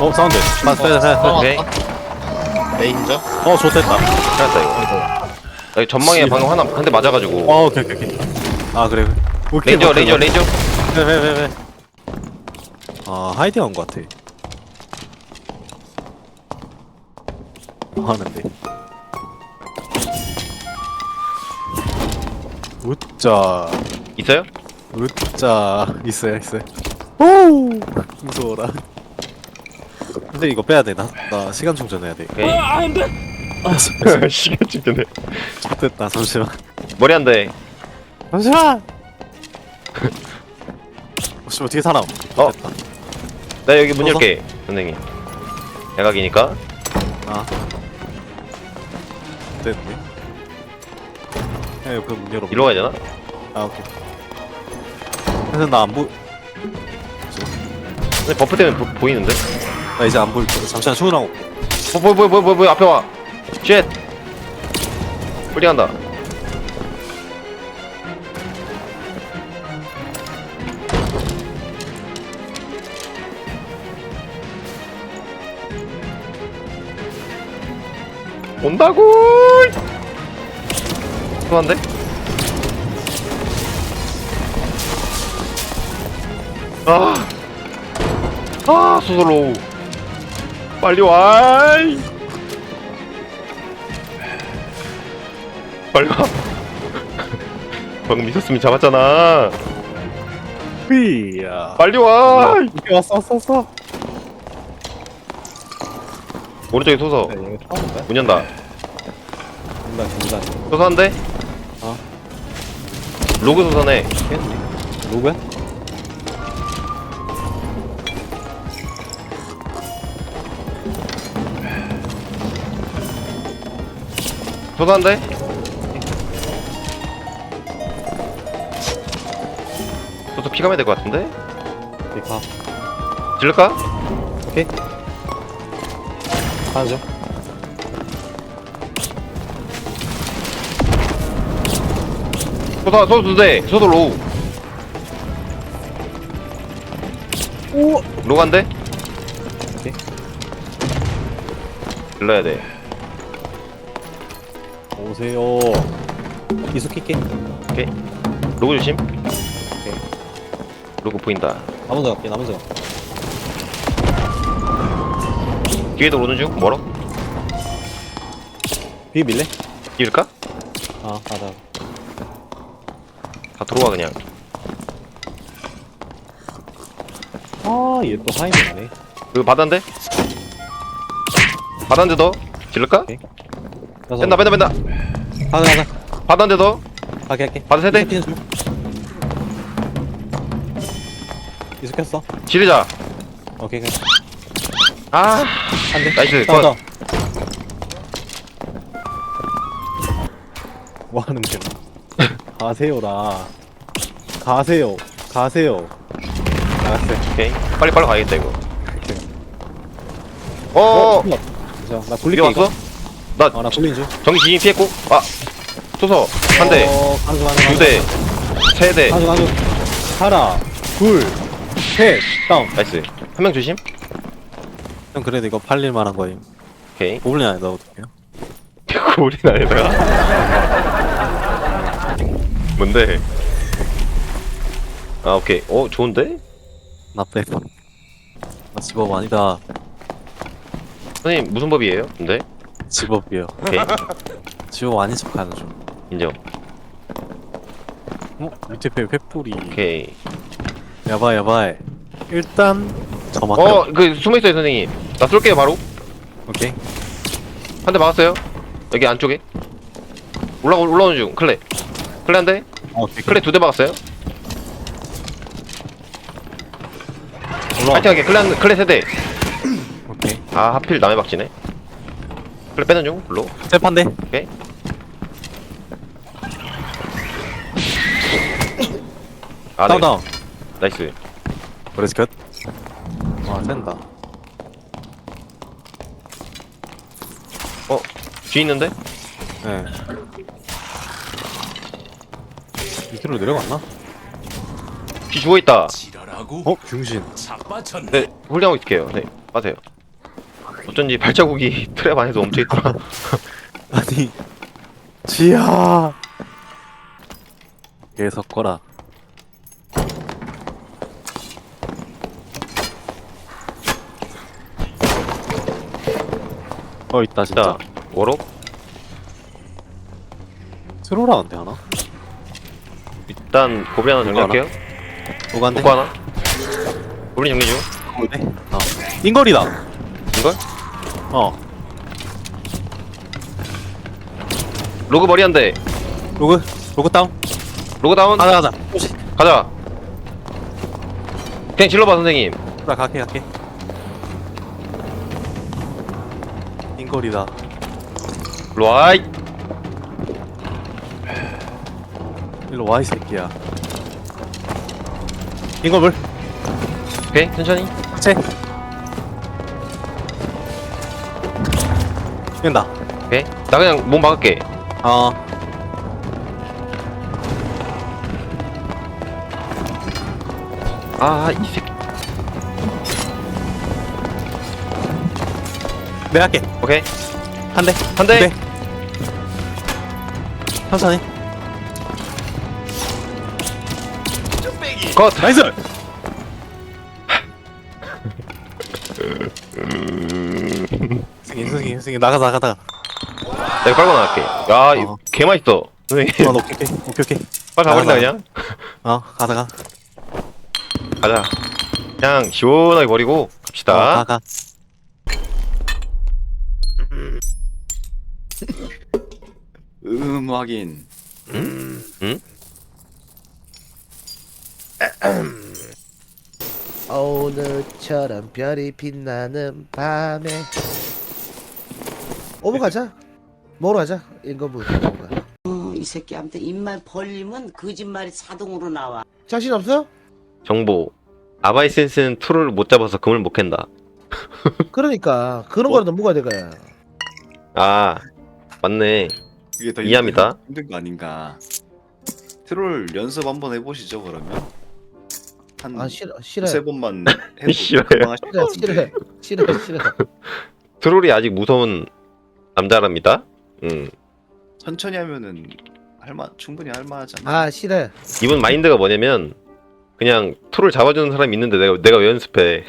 어 사운드. 아 빼자 빼자 오케이. 레인저? 어 좋됐다. 찾았다 이거. 나 이거 전망에 씨. 방금 하나 한 대 맞아가지고. 어 오케이 오케이 오케이. 아 그래. 오케이 레인저 레인저 레인저. 왜 왜 왜 왜? 아 하이딩 한거 같아. 뭐 하는데? 웃자. 있어요? 웃자. 있어요 있어요. 오! 무서워라 근데 이거 빼야 돼 나 나 시간 충전해야 돼 오케이. 아 시간 찍겠네. 됐다 잠시만 머리 한 대. 잠시만 혹시 어떻게 사람 어? 됐다 나 여기 문? 열게 선생님. 대각이니까. 아 됐네 야 그럼 문 열어 이리로 가야 되나? 아 오케이 근데 나안 보... 근데 버프 때문에 보, 보이는데? 나 이제 안 보일 거야 잠시만 충분하고 뭐, 뭐, 뭐, 뭐, 뭐, 뭐, 앞에 와. 쉣. 뿌리간다. 온다고! 소한데? 아, 아, 소설로. 빨리 와! 빨리 와. 방금 있었으면 잡았잖아. 휘야 빨리 와! 이게 왔어 왔어 왔어 오른쪽에 소서. 네 이거? 문 연다. 중단 중단 소서한데? 어. 로그 소서네. 누구야? 소서한데? 소서 피가면 될것 같은데? 오케이 가 질를까? 오케이 가죠 소서, 소서 두 대. 소서 로우. 오 로간데? 오케이. 질러야 돼. 오세요 기수 킬게 오케이. 로그 조심. 로그 보인다. 나 먼저 갈게 나 먼저 갈게 뒤에도 오는 중? 멀어? 비 밀래? 이을까? 아 맞아 다 들어와 그냥. 아 얘 또 하이네 그 바다인데? 바다인데 더? 질를까? 뺀다 뺀다 뺀다. 가자 가자 바다인데 더? 가게 할게 바다 세대? 피는 중 이숙했어 지르자. 오케이 오케이 아, 안 돼 나이스. 다운 컷. 다운 뭐 하는 거야 가세요라 가세요 가세요 알았어요 오케이. 빨리 빨리 가야겠다 이거. 어? 어, 이게 돌릴게 이거 왔어? 나 아나 돌린 중 전기 지진 피했고. 아, 소서 한 대, 어, 가는 중 가는 중 두 대, 세 대. 가는 중 가는 중 하나 둘 셋 다운 나이스. 한 명 조심. 형 그래도 이거 팔릴 만한 거임 오케이. 고블린 안에 넣어둘게요 우리 나에다가. 뭔데? 아 오케이. 어 좋은데? 나 빼봐 나 집업 아니다 선생님 무슨 법이에요? 근데 집업이에요 오케이 집업 아닌 척 하는 중 인정. 어? 밑에 배 횃불이 오케이. 야바 야바 일단 저만 어그 숨어 있어요 선생님. 나 쏠게요 바로. 오케이 한대 막았어요. 여기 안쪽에. 올라 올라오는 중. 클레. 클레 한 대. 어, 오케이 클레 두 대. 올라와 파이팅하게 클레 한 클레 세 대. 오케이 아 하필 남의 박쥐네. 클레 빼는 중. 불로. 셀판데 아 다운 네. 다운 나이스. 브레스 컷와 센다 뒤 있는데? 네 밑으로 내려갔나? 뒤 죽어 있다. 지랄하고 어? 중신. 네 홀딩하고 있을게요. 네. 빠세요. 어쩐지 발자국이 트랩 안에서 멈춰 있더라. 아니 지야 계속 거라 어 있다 진짜 자, 워록 트로라는데 하나? 일단 고블린 하나 정리할게요. 뭐간데? 복구 하나. 고블린 정리 중. 네? 어 인걸이다 이걸? 어 로그 머리 한 대. 로그 로그 다운 로그 다운. 가자 가자 가자. 그냥 질러봐 선생님. 나 갈게 갈게 인걸이다 일로 와이. 일로 와 이 새끼야 인걸물 오케이 천천히. 채 된다 오케이. 나 그냥 몸 박을게. 어 아 이 새끼. 내가 할게 오케이. 한 대 한 대. 네. 천천히 컷. 나이스 승인 나가 나가 나가 내가 빨고 나갈게. 야, 이거 어. 개 맛있어. 선생님. 어 오케이 오케이 오케이 오케이 빨리 가버린다 나가, 그냥. 어 가다가 가자. 그냥 시원하게 버리고 갑시다. 가가 음 확인 오늘처럼 별이 빛나는 밤에 오버 가자 뭐로 하자 인거부 어, 이 새끼한테 입만 벌리면 거짓말이 자동으로 나와. 자신 없어? 정보. 아바이센스는 툴을 못 잡아서 금을 못 캔다. 그러니까 그런 거라도 뭐가 될거야 아, 맞네. 그게 더 이해합니다. 힘든, 힘든 거 아닌가 트롤 연습 한번 해보시죠 그러면 한 아 싫어 싫어 두세 번만 해도 싫어요. 금방 하실 것 싫어 같은데 싫어 싫어 싫어 트롤이 아직 무서운 남자랍니다. 음. 천천히 하면은 할만 충분히 할만하잖아 아 싫어 이분 마인드가 뭐냐면 그냥 툴을 잡아주는 사람이 있는데 내가 내가 왜 연습해?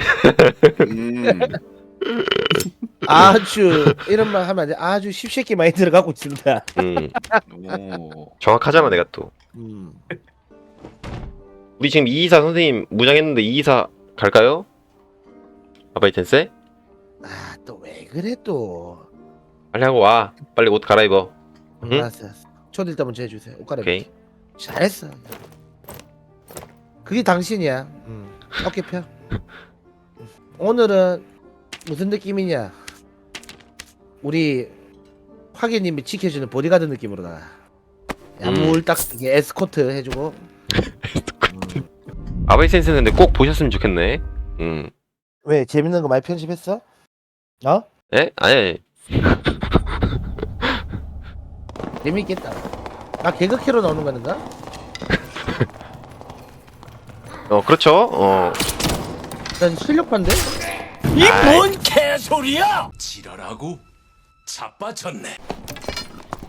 음 아주 이런 말 하면 안 돼 아주 십새끼 마인드를 갖고 있습니다 음. 오. 정확하잖아 내가 또. 음. 우리 지금 이이사 선생님 무장했는데 이이사 갈까요? 아바이센스? 아또 왜 그래 또 빨리 하고 와. 빨리 옷 갈아입어. 응? 응? 알았어 알았어 초대 일단 먼저 해주세요 옷 갈아입 오케이. 잘했어 그게 당신이야 음. 어깨 펴 오늘은 무슨 느낌이냐 우리 화개님이 지켜주는 보디가드 느낌으로다 야물딱 이게 에스코트 해주고 아바이 센스는 근데 꼭 보셨으면 좋겠네. 음. 왜 재밌는 거 많이 편집했어? 어? 에? 아니. 재밌겠다 나 개그캐로 나오는 거는가? 어 그렇죠. 어. 난 실력파인데? 지랄하고 자빠졌네.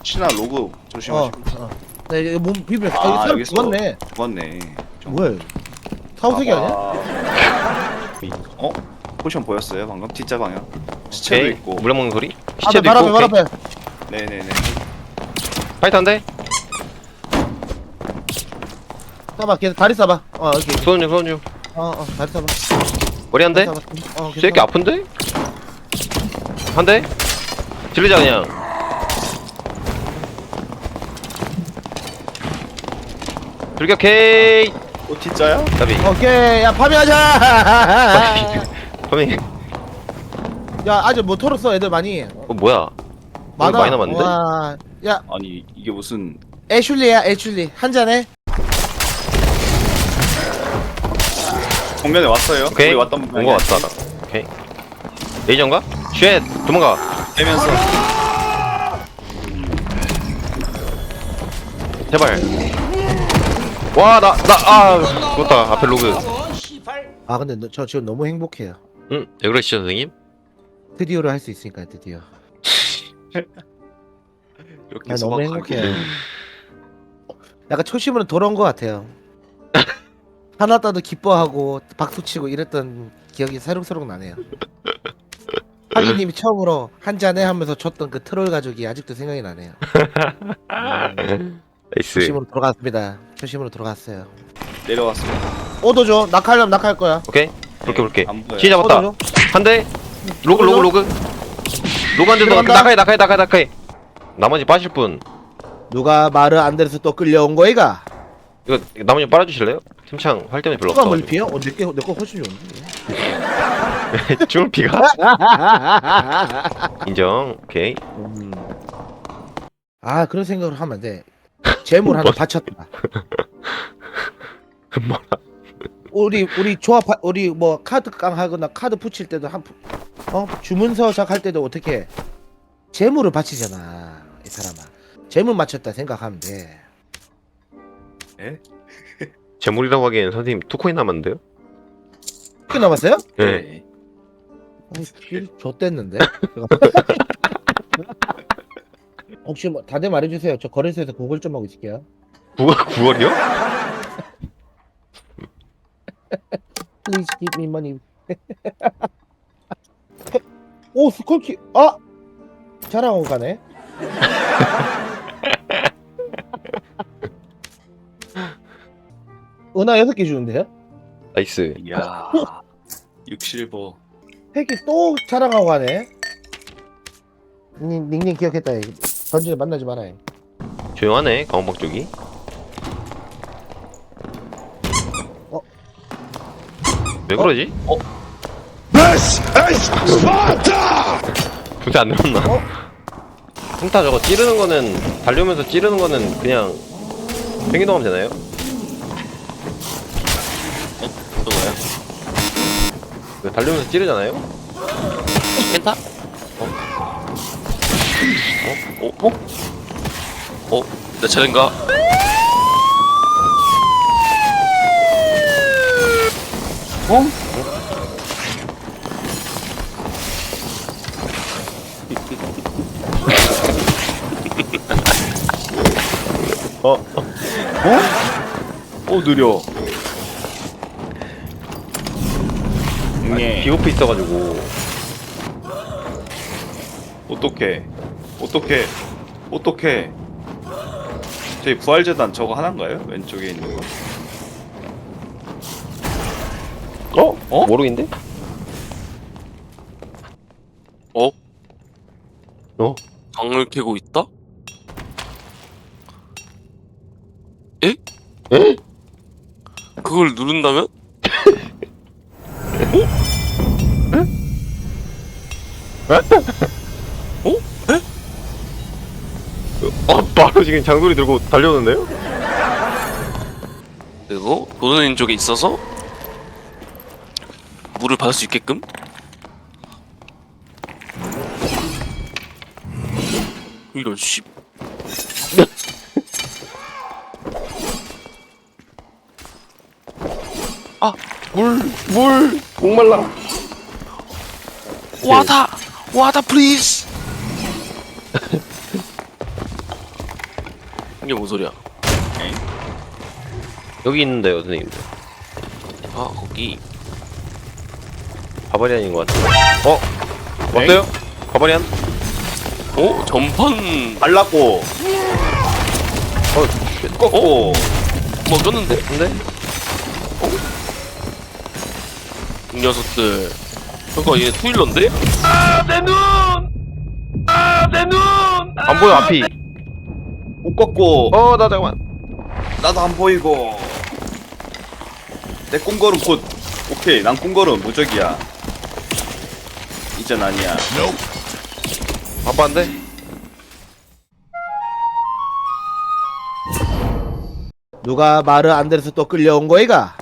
신화 로그 어, 조심하시고 어. 나 이거 몸 비벼 아, 아, 사람 여기서. 죽었네 죽었네 뭐야 사후세계 아니야? 어? 포션 보였어요 방금? T자 방향 시체도 오케이. 있고 물량 먹는 소리? 앞에 시체도 발 있고. 발 오케이. 앞에 네네네 파이트 한 대. 쏴봐 계속 다리 쏴봐 어 이렇게 소원주 소원주. 어어 다리 쏴봐 머리 한 대. 다리 쏴봐. 어, 이 새끼 아픈데? 한 대? 질리자 그냥. 돌격해. 또 T자야? 나비. 오케이 야 파밍하자 파밍. 야 아직 뭐 털었어 애들 많이 어 뭐야? 많이 남았는데? 와, 야 아니 이게 무슨 애슐리야 애슐리 한 잔해 정면에 왔어요 오케이. 우리 왔던 온거 같다. 나. 오케이. 레이저인가? 쉣. 도망가. 되면서 제발. 와, 나, 나, 아, 죽었다. 앞에 로그. 아 근데 너, 저 지금 너무 행복해요 응? 왜 그러시죠 선생님? 드디어로 할 수 있으니까 드디어. 이렇게 나 너무 소박하게. 행복해요. 약간 초심으로 돌아온 것 같아요. 하나 따도 기뻐하고 박수치고 이랬던 기억이 새록새록 나네요. 하기님이 처음으로 한 잔해 하면서 줬던 그 트롤 가족이 아직도 생각이 나네요. 음, 나이스 초심으로 돌아갔습니다. 초심으로 돌아갔어요. 내려왔습니다. 오도죠. 낙하려면 낙할 거야. 오케이 볼게 볼게 안 보여. 시작 잡았다 오도죠. 한대 로그 로그 로그 로그 한대 들어간다. 나가해 나가해 나가해 나가해 나머지 빠실 분 누가 말을 안 들어서 또 끌려온 거이가? 이거 나머지 빨아주실래요? 팀창 활 때문에 별로 누가 없어가지고 피해? 어, 내게 내거 훨씬 좋은데. 줄피가? 인정 오케이 음. 아 그런 생각을 하면 안 돼. 재물 하나 바쳤다. 뭐라 우리 우리 조합 우리 뭐 카드 깡 하거나 카드 붙일 때도 한 부- 어? 주문서 작할 때도 어떻게 재물을 바치잖아 이 사람아. 재물 맞췄다 생각하면 돼. 재물이라고 하기엔 선생님 투코인 남았는데요? 꽤 남았어요? 네길 좆됐는데. 혹시 뭐 다들 말해주세요. 저 거래소에서 구글 좀 하고 있을게요. 9월, 9월이요? Please give me money. 오 스컬키 아 자랑하고 가네. 은하 여섯 개 주는데요? 나이스 이야. 육실버. 팩이 또 자랑하고 가네. 닉, 닉네임 기억했다. 던지는 만나지 마라. 조용하네 강원박 쪽이 어? 왜 그러지? 어? 분대 안 늘었나? 어? 풍타 저거 찌르는 거는 달려오면서 찌르는 거는 그냥 팽이동하면 되나요? 누구야? 왜 달려오면서 찌르잖아요? 켄타? 어? 어? 어? 어? 내 차례인가? 어 느려. 네. 비오프 있어가지고 어떡해. 어떡해. 어떡해. 저희 부활재단 저거 하나인가요? 왼쪽에 있는 거. 어? 어? 모르겠는데? 어? 어? 방을 캐고 있다? 에? 에? 그걸 누른다면? 아 바로 지금 장소리 들고 달려오는데요? 그리고 도전인 쪽에 있어서 물을 받을 수 있게끔. 이런 씨 물! 물! 목말라 와다 와다 플리즈 이게 뭔 소리야 여기 있는데요 선생님 아 거기 바바리 안인 것 같은데 어? 왔어요? 바바리안? 어 전판 발랐고. 어? 꺾고. 먹었는데 근데? 이 녀석들 잠깐 얘 투일러인데? 안 보여 앞이 못 꺾고. 어 나 잠깐만 나도 안 보이고. 내 꿈걸음 곧. 오케이. 난 꿈걸음 무적이야. 이젠 아니야. 바빠한데? 누가 말을 안 들어서 또 끌려온 거이가?